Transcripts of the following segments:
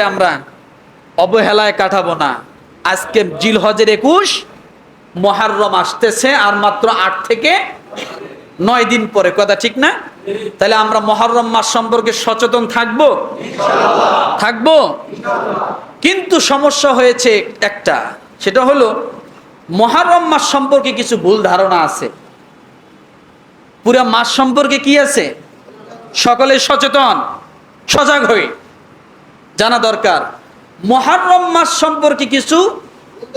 আমরা? অবহেলায় কাটাবো না। আজকে জিল হজের একুশ, মহারম আসতেছে আর মাত্র আট থেকে নয় দিন পরে। কথা ঠিক না? তাহলে আমরা মহরম মাস সম্পর্কে সচেতন থাকব? থাকব? কিন্তু সমস্যা হয়েছে একটা, সেটা হলো মহারম মাস সম্পর্কে কিছু ভুল ধারণা আছে। পুরা মাস সম্পর্কে কি আছে? সকলে সচেতন, সজাগ হই জানা দরকার। মহারম মাস সম্পর্কে কিছু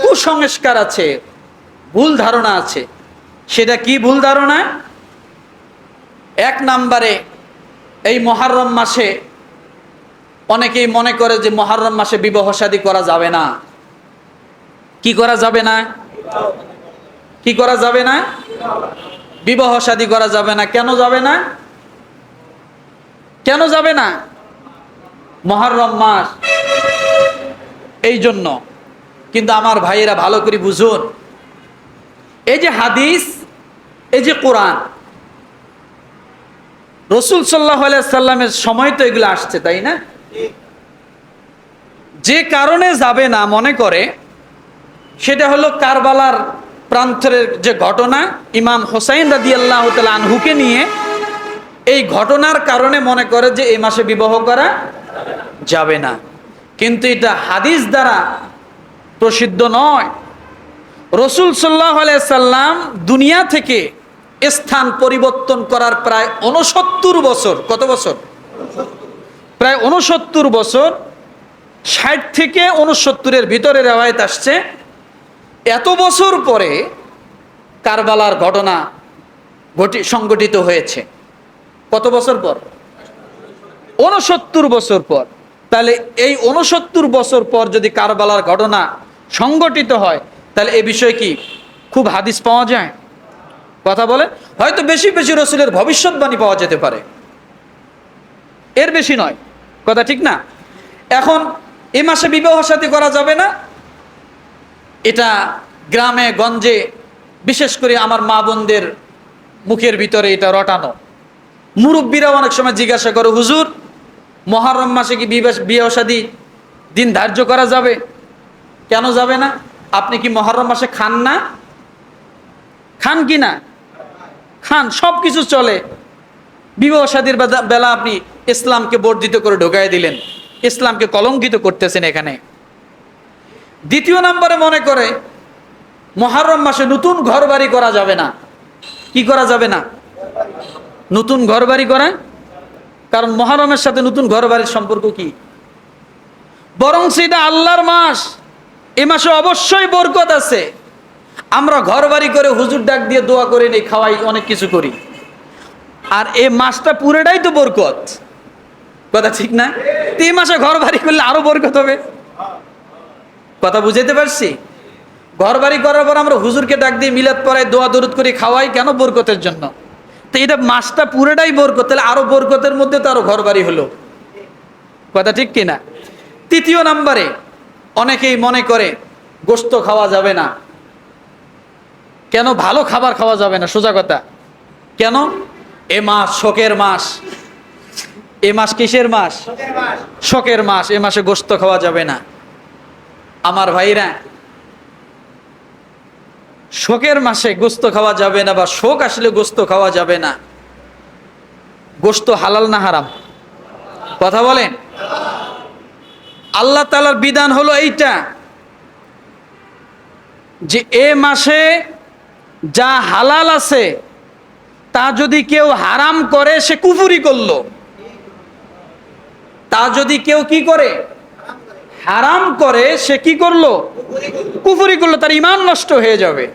কুসংস্কার আছে, ভুল ধারণা আছে। সেটা কি ভুল ধারণা? এক নাম্বারে, এই মহারম মাসে অনেকেই মনে করে যে মহারম মাসে বিবাহ শাদী করা যাবে না। কি করা যাবে না? কি করা যাবে না? বিবাহ শাদী করা যাবে না। কেন যাবে না? কেন যাবে না? মহারম মাস। এই জন্য কিন্তু আমার ভাইয়েরা ভালো করে বুঝুন। এই যে হাদিস, এই যে কোরআন, রসুল সাল্লাহ সাল্লামের সময় তো এগুলো আসছে, তাই না? যে কারণে যাবে না মনে করে, সেটা হলো কারবালার প্রান্তরের যে ঘটনা, ইমাম হোসাইন রাদি আল্লাহ আনহুকে নিয়ে, এই ঘটনার কারণে মনে করে যে এই মাসে বিবাহ করা যাবে না। কিন্তু এটা হাদিস দ্বারা প্রসিদ্ধ নয়। রসুল সাল্লাহ সাল্লাম দুনিয়া থেকে স্থান পরিবর্তন করার প্রায় উনসত্তর বছর, কত বছর? প্রায় উনসত্তর বছর ষাট থেকে উনসত্তরের ভিতরে রেওয়ায়ত আসছে। এত বছর পরে কারবালার ঘটনা ঘটি সংগঠিত হয়েছে। কত বছর পর? উনসত্তর বছর পর। তাহলে এই উনসত্তর বছর পর যদি কারবালার ঘটনা সংগঠিত হয়, তাহলে এ বিষয়ে কি খুব হাদিস পাওয়া যায়? কথা বলে, হয়তো বেশি বেশি রসুলের ভবিষ্যৎবাণী পাওয়া যেতে পারে। এর বেশি নয়। কথা ঠিক না? এখন এ মাসে বিবাহ সাথী করা যাবে না। এটা গ্রামে, গঞ্জে, বিশেষ করে আমার মা বোনদের মুখের ভিতরে এটা রটানো। মুরব্বীরা অনেক সময় জিজ্ঞাসা করে, হুজুর মহারম মাসে কি সাদী দিন ধার্য করা যাবে? কেন যাবে না? আপনি কি মহরম মাসে খান না? খান কি না? খান সব কিছু চলে। বিবাহ সাদীর বেলা আপনি ইসলামকে বর্ধিত করে ঢোকাই দিলেন, ইসলামকে কলঙ্কিত করতেছেন এখানে। দ্বিতীয় নম্বরে মনে করে, মহারম মাসে নতুন ঘর বাড়ি করা যাবে না। কি করা যাবে না? নতুন ঘর বাড়ি করা কারণ মহারমের সাথে নতুন ঘর বাড়ির সম্পর্ক কি? বরং সেটা আল্লাহর মাস। এ মাসে অবশ্যই বরকত আছে। আমরা ঘর বাড়ি করে হুজুর ডাক দিয়ে দোয়া করে নেই, খাওয়াই, অনেক কিছু করি। আর এ মাসটা পুরোটাই তো বরকত। কথা ঠিক না? এই মাসে ঘর বাড়ি করলে আরও বরকত হবে। কথা বুঝাইতে পারছি? ঘর বাড়ি করার পর আমরা হুজুরকে ডাক দিয়ে মিলাদ পড়াই দোয়া দরুদ করে, খাওয়াই, কেন বরকতের জন্য? তো এটা মাসটা পুরোটাই বরকত তাহলে আরও বরকতের মধ্যে তো আরও ঘর বাড়ি হলো। কথা ঠিক কিনা? তৃতীয় নাম্বারে অনেকেই মনে করে গোস্ত খাওয়া যাবে না। কেন? ভালো খাবার খাওয়া যাবে না সোজা কথা। কেন? এ মাস শোকের মাস। এ মাস কিসের মাস? শোকের মাস এ মাসে গোস্ত খাওয়া যাবে না। আমার ভাইরা শোকের মাসে গোস্ত খাওয়া যাবে না বা শোক আসলে গোস্ত খাওয়া যাবে না। গোস্ত হালাল না হারাম? কথা বলেন? আল্লাহ তালার বিধান হলো এইটা, যে এ মাসে যা হালাল আছে, তা যদি কেউ হারাম করে, সে কুফুরি করল। তা যদি কেউ কি করে? হারাম করে, সে কি করল? কুফুরি করল, তার ইমান নষ্ট হয়ে যাবে।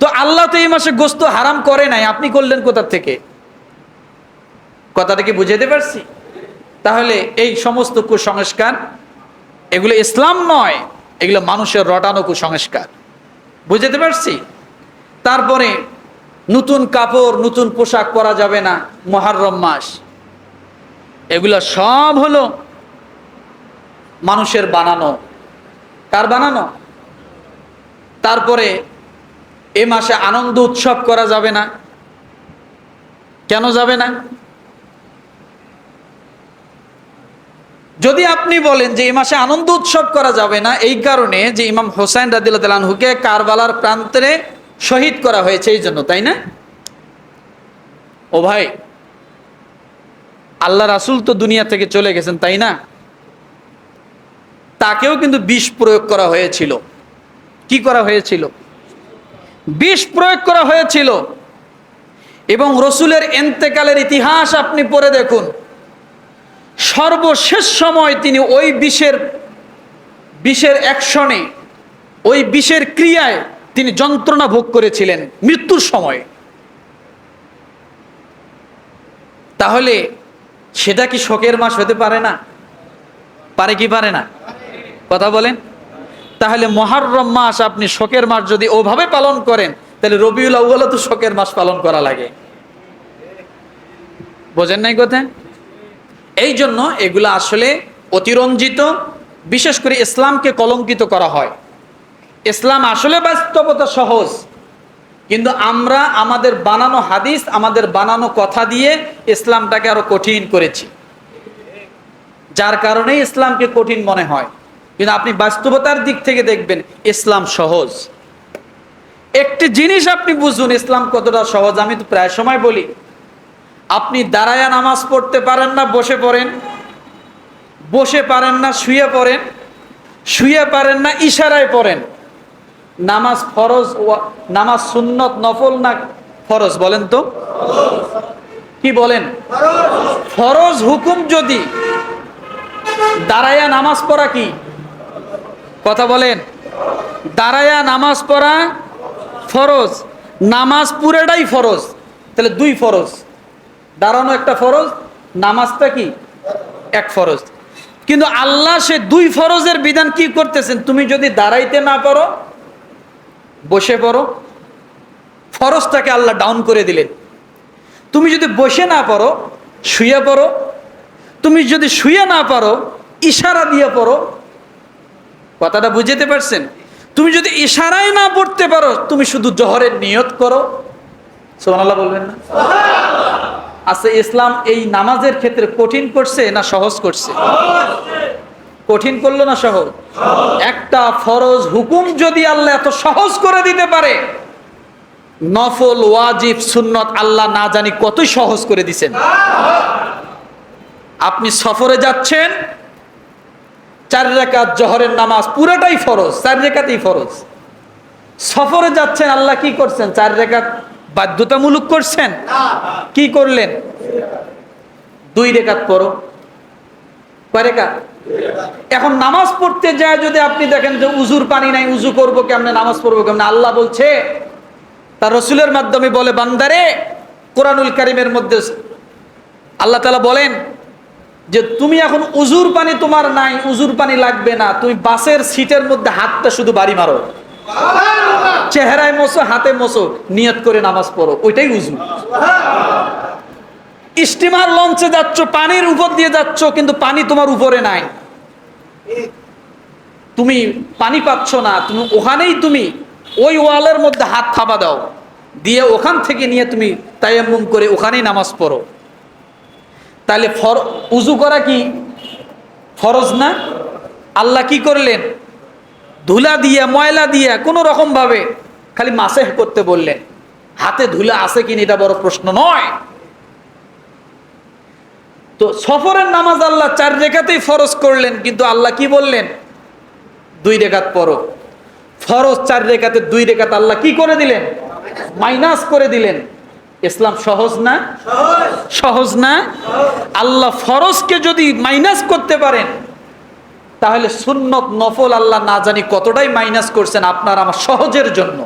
তো আল্লাহ তো এই মাসে গোস্ত হারাম করে নাই, আপনি করলেন কোথার থেকে? কথাটা কি বুঝাইতে পারছি? তাহলে এই সমস্ত কুসংস্কার, এগুলো ইসলাম নয়, এগুলো মানুষের রটানো কুসংস্কার। বুঝতে পারছি? তারপরে নতুন কাপড়, নতুন পোশাক পরা যাবে না মহারম মাস। এগুলো সব হলো মানুষের বানানো। কার বানানো? তারপরে এ মাসে আনন্দ উৎসব করা যাবে না। কেন যাবে না? যদি আপনি বলেন যে এই মাসে আনন্দ উৎসব করা যাবে না, এই কারণে যে ইমাম হোসেন রাদিল্লাহুকে কারবালার প্রান্তরে শহীদ করা হয়েছে, এই জন্য, তাই না? ও ভাই, আল্লাহ রাসুল তো দুনিয়া থেকে চলে গেছেন, তাই না? তাকেও কিন্তু বিষ প্রয়োগ করা হয়েছিল। কি করা হয়েছিল? বিষ প্রয়োগ করা হয়েছিল। এবং রসুলের এন্তেকালের ইতিহাস আপনি পড়ে দেখুন। সর্বশেষ সময় তিনি ওই বিষের বিষের অ্যাকশনে ওই বিষের ক্রিয়ায় তিনি যন্ত্রণা ভোগ করেছিলেন মৃত্যুর সময়। তাহলে সেটা কি শোকের মাস হতে পারে না? পারে কি পারে না? কথা বলেন। তাহলে মহারম মাস আপনি শোকের মাস যদি ওভাবে পালন করেন, তাহলে রবিউল আউ্বালও তো শোকের মাস পালন করা লাগে। বোঝেন নাই কথা? এই জন্য এগুলো আসলে অতিরঞ্জিত, বিশেষ করে ইসলামকে কলঙ্কিত করা হয়। ইসলাম আসলে বাস্তবতা সহজ, কিন্তু আমরা আমাদের বানানো হাদিস, আমাদের বানানো কথা দিয়ে ইসলামটাকে আরও কঠিন করেছি। যার কারণে ইসলামকে কঠিন মনে হয়। কিন্তু আপনি বাস্তবতার দিক থেকে দেখবেন ইসলাম সহজ। একটি জিনিস আপনি বুঝুন, ইসলাম কতটা সহজ, আমি তো প্রায় সময় বলি। আপনি দাঁড়ায়া নামাজ পড়তে পারেন না, বসে পড়েন। বসে পারেন না, শুয়ে পড়েন। শুয়ে পারেন না, ইশারায় পড়েন। নামাজ ফরজ নামাজ সুন্নত নফল না ফরজ, বলেন তো? কি বলেন? ফরজ হুকুম যদি, দাঁড়ায়া নামাজ পড়া কি? কথা বলেন। দাঁড়ায়া নামাজ পড়া ফরজ, নামাজ পুরেটাই ফরজ, তাহলে দুই ফরজ। দাঁড়ানো একটা ফরজ, নামাজটা কি? এক ফরজ। কিন্তু আল্লাহ সে দুই ফরজের বিধান কি করতেছেন? তুমি যদি দাঁড়াইতে না পারো, বসে পড়ো। ফরজটাকে আল্লাহ ডাউন করে দিলেন। তুমি যদি বসে না পারো, শুয়ে পড়ো। তুমি যদি শুয়ে না পারো, ইশারা দিয়ে পড়ো। কথাটা বুঝতে পারছেন? তুমি যদি ইশারায় না পড়তে পারো, তুমি শুধু জহরের নিয়ত করো। সোমানাল্লাহ বলবেন না? আচ্ছা ইসলাম এই নামাজের ক্ষেত্রে কঠিন করছে না সহজ করছে? কঠিন করল না সহজ? একটা ফরজ হুকুম যদি আল্লাহ এত সহজ করে দিতে পারে, নফল, ওয়াজিব, সুন্নত আল্লাহ না জানি কতই সহজ করে দিছেন। আপনি সফরে যাচ্ছেন চার রেখাত জহরের নামাজ পুরোটাই ফরজ, চার রেখাতেই ফরজ। সফরে যাচ্ছেন, আল্লাহ কি করছেন? চার রেখাত বাধ্যতামূলক করছেন? কি করলেন? দুই রেখাত পড়ো। কয় রেখাত? এখন নামাজ পড়তে যায় যদি আপনি দেখেন যে উজুর পানি নাই, উজু করব কেমনে, নামাজ পড়ব কেমনে? আল্লাহ বলছে, তার রসুলের মাধ্যমে বলে, বান্দারে, কোরআনুল কারিমের মধ্যে আল্লাহ তালা বলেন যে তুমি এখন উজুর পানি তোমার নাই, উজুর পানি লাগবে না। তুমি বাসের সিটের মধ্যে হাতটা শুধু বাড়ি মারো। চেহারায় মোছো হাতে মোছো নিয়ত করে নামাজ পড়ো, ওইটাই উজু। স্টিমার লঞ্চে যাচ্ছ, পানির উপর দিয়ে যাচ্ছ, কিন্তু পানি তোমার উপরে নাই। তুমি পানি পাচ্ছ না, তুমি ওখানেই তুমি ওই ওয়ালের মধ্যে হাত থাবা দাও। দিয়ে ওখান থেকে নিয়ে তুমি তায়াম্মুম করে ওখানেই নামাজ পড়ো। তাহলে ফর, উজু করা কি? ফরজ না? আল্লাহ কি করলেন? ধুলা দিয়ে, ময়লা দিয়ে, কোনো রকম ভাবে খালি মাসে করতে বললেন। হাতে ধুলা আছে কিনা এটা বড় প্রশ্ন নয়। তো সফরের নামাজ আল্লাহ চার রেখাতেই ফরজ করলেন, কিন্তু আল্লাহ কি বললেন? দুই রেখাত পড়ো। ফরজ চার রেখাতে দুই রেখাত আল্লাহ কি করে দিলেন? মাইনাস করে দিলেন। ইসলাম সহজ না? সহজ না? আল্লাহ ফরজকে যদি মাইনাস করতে পারেন, তাহলে সুন্নত নফল আল্লাহ না জানি কতটাই মাইনাস করছেন আপনার আমার সহজের জন্য।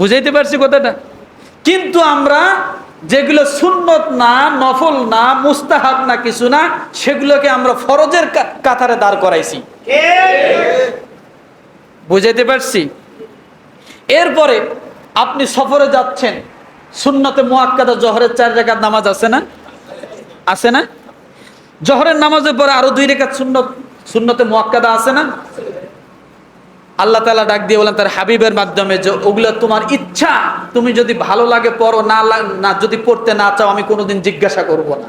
বুঝাইতে পারছি কথাটা? কিন্তু আমরা যেগুলো সুন্নত না, নফল না, মুস্তাহাব না, কিছু না, সেগুলোকে আমরা ফরজের কাতারে দাঁড় করাইছি। বুঝাইতে পারছি? এরপরে আপনি সফরে যাচ্ছেন সুন্নতে মোয়াক্কাদা জহরের চার রেখার নামাজ আছে না? আছে না? জহরের নামাজের পরে আরও দুই রেখা সুন্নত সুন্নতে মোয়াক্কাদা আছে না? আল্লাহ তালা ডাক দিয়ে বলেন, তার হাবিবের মাধ্যমে যে ওগুলো তোমার ইচ্ছা, তুমি যদি ভালো লাগে পড়ো, না না যদি পড়তে না চাও, আমি কোনোদিন জিজ্ঞাসা করব না।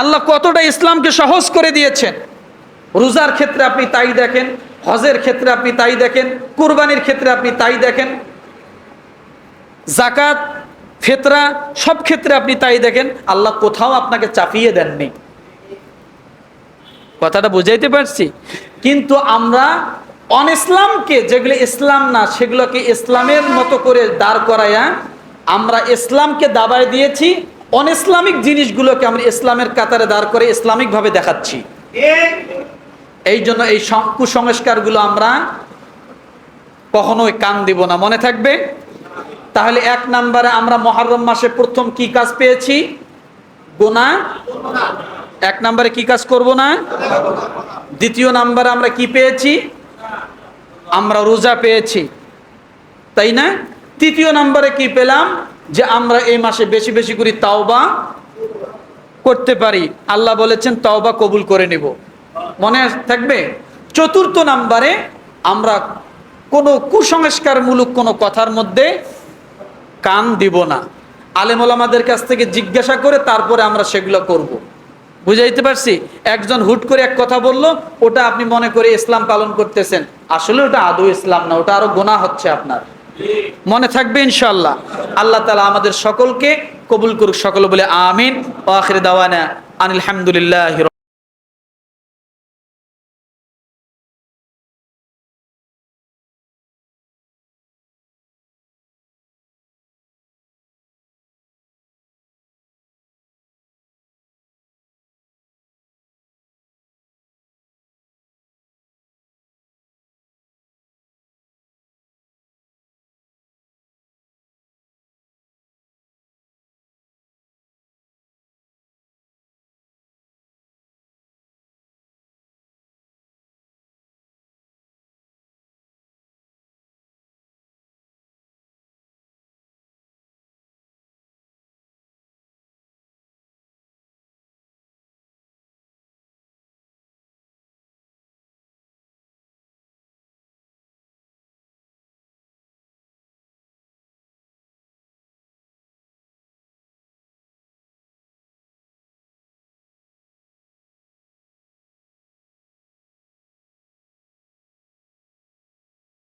আল্লাহ কতটা ইসলামকে সহজ করে দিয়েছেন। রোজার ক্ষেত্রে আপনি তাই দেখেন, হজের ক্ষেত্রে আপনি তাই দেখেন, কুরবানির ক্ষেত্রে আপনি তাই দেখেন। জাকাত ফেতরা, সব ক্ষেত্রে আপনি তাই দেখেন, আল্লাহ কোথাও আপনাকে চাপিয়ে দেননি। কথাটা বুঝাইতে পারছি? কিন্তু আমরা অন ইসলামকে যেগুলো ইসলাম না, সেগুলোকে ইসলামের মতো করে দাঁড় করাইয়া আমরা ইসলামকে দাবায় দিয়েছি, অন ইসলামিক জিনিসগুলোকে আমরা ইসলামের কাতারে দাঁড় করে ইসলামিকভাবে দেখাচ্ছি। এই জন্য এই কুসংস্কারগুলো আমরা কখনোই কান দিব না। মনে থাকবে? তাহলে এক নাম্বারে আমরা মহরম মাসে প্রথম কি কাজ পেয়েছি? গোনা এক নাম্বারে কি কাজ করব না? দ্বিতীয় নাম্বারে আমরা কি পেয়েছি? আমরা রোজা পেয়েছি। তাই না? তৃতীয় নাম্বারে কি পেলাম? যে আমরা এই মাসে বেশি বেশি করে তাওবা করতে পারি। আল্লাহ বলেছেন, তাওবা কবুল করে নিব। মনে থাকবে? চতুর্থ নাম্বারে আমরা কোনো কুসংস্কারমূলক কোনো কথার মধ্যে কান দিব না। আলেমোলামাদের কাছ থেকে জিজ্ঞাসা করে তারপরে আমরা সেগুলো করব। বুঝাইতে পারছি? একজন হুট করে এক কথা বলল, ওটা আপনি মনে করে ইসলাম পালন করতেছেন। আসলে ওটা আদৌ ইসলাম না, ওটা আরও গোনা হচ্ছে আপনার। মনে থাকবে ইনশাল্লাহ আল্লাহ তালা আমাদের সকলকে কবুল করুক, সকল বলে আমিন। আখির দাওয়ানা আনিল হামদুলিল্লাহ